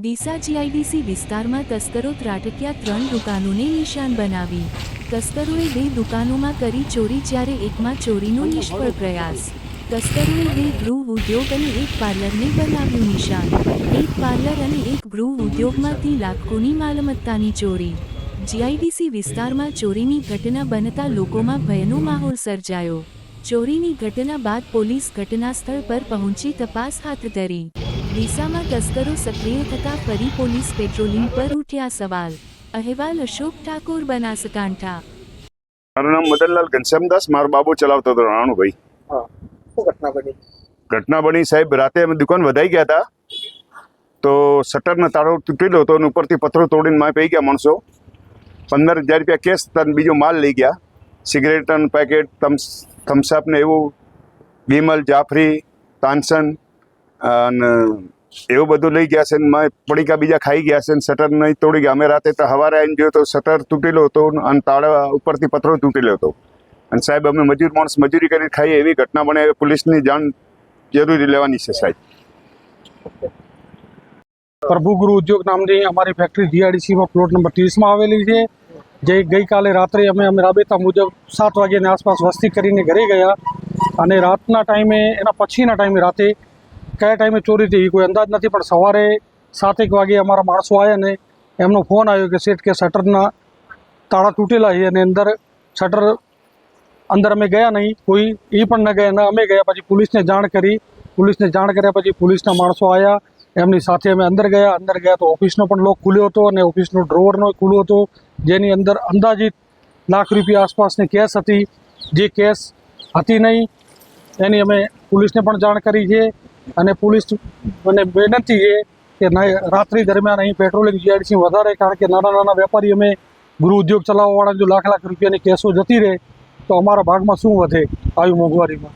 Deesa GIDC વિસ્તારમાં તસ્કરો ત્રાટક્યા ત્રણ દુકાનોને નિશાન બનાવી. તસ્કરોએ બે દુકાનોમાં કરી ચોરી જ્યારે એકમાં ચોરીનો નિષ્ફળ પ્રયાસ. તસ્કરોએ બે ગૃહ ઉદ્યોગ અને એક પાર્લરને બનાવ્યું નિશાન. એક પાર્લર અને એક ગૃહ ઉદ્યોગમાંથી લાખોની માલમત્તાની ચોરી. જીઆઈડીસી વિસ્તારમાં ચોરીની ઘટના બનતા લોકોમાં ભયનો માહોલ સર્જાયો. ચોરીની ઘટના બાદ પોલીસ ઘટના સ્થળ પર પહોંચી તપાસ હાથ ધરી. ડીસામાં તસ્કરો સક્રિય થતા ફરી પોલીસ પેટ્રોલિંગ પર ઉઠ્યા સવાલ. અહેવાલ અશોક ઠાકોર બનાસકાંઠા. મારું નામ મદનલાલ ઘનશ્યામદાસ મારો બાબુ ચલાવતો હતો રાણુભાઈ. ઘટના બની? ઘટના બની સાહેબ રાતે અમે દુકાન વધાઈ ગયા હતા. તો શટરનો તાળો તૂટેલો હતો અને ઉપરથી પથ્થરો તોડીને મારે પડી ગયા માણસો. પંદર હજાર રૂપિયા કેશ તને બીજો માલ લઈ ગયા. સિગરેટનું પેકેટ થમ્સ થમ્સઅપ ને એવું વિમલ જાફરી તાનસન અને એવું બધું લઈ ગયા છે ને પડીકા બીજા ખાઈ ગયા છે ને શટર નહીં તોડી ગયા. અમે રાતે તો સવારે આવીને જોયો તો શટર તૂટેલો હતો અને તાળા ઉપરથી પથ્થરો તૂટેલો હતો. અને સાહેબ, અમે મજૂર માણસ મજૂરી કરીને ખાઈએ એવી ઘટના બને એ પોલીસની જાણ જરૂરી લેવાની છે સાહેબ. પ્રભુ ગુરુ ઉદ્યોગ નામની અમારી ફેક્ટરી જીઆઈડીસીમાં પ્લોટ નંબર ત્રીસમાં આવેલી છે. જે ગઈકાલે રાત્રે અમે અમે રાબેતા મુજબ સાત વાગ્યાની આસપાસ વસ્તી કરીને ઘરે ગયા અને રાતના ટાઈમે એના પછીના ટાઈમે રાતે કયા ટાઈમે ચોરી થઈ કોઈ અંદાજ નથી, પણ સવારે સાતેક વાગે અમારા માણસો આવ્યા ને એમનો ફોન આવ્યો કે સેટ કે શટરના તાળા તૂટેલા છે અને અંદર શટર અંદર અમે ગયા નહીં, કોઈ એ પણ ન ગયા ન અમે ગયા પછી પોલીસને જાણ કરી. પોલીસને જાણ કર્યા પછી પોલીસના માણસો આવ્યા એમની સાથે અમે અંદર ગયા અંદર ગયા તો ઓફિસનો પણ લોક ખુલ્યો હતો અને ઓફિસનો ડ્રોવરનો ખુલ્લો હતો, જેની અંદર અંદાજિત લાખ રૂપિયા આસપાસની કેસ હતી. જે કેસ હતી નહીં, એની અમે પોલીસને પણ જાણ કરી છે. અને પોલીસ મને વિનંતી છે કે રાત્રિ દરમિયાન અહીં પેટ્રોલિંગ જીઆઈડીસી વધારે, કારણ કે નાના નાના વેપારી અમે ગૃહ ઉદ્યોગ ચલાવવાવાળા, જો લાખ લાખ રૂપિયાની કેસો જતી રહે, તો અમારા ભાગમાં શું વધે આવી મોંઘવારીમાં?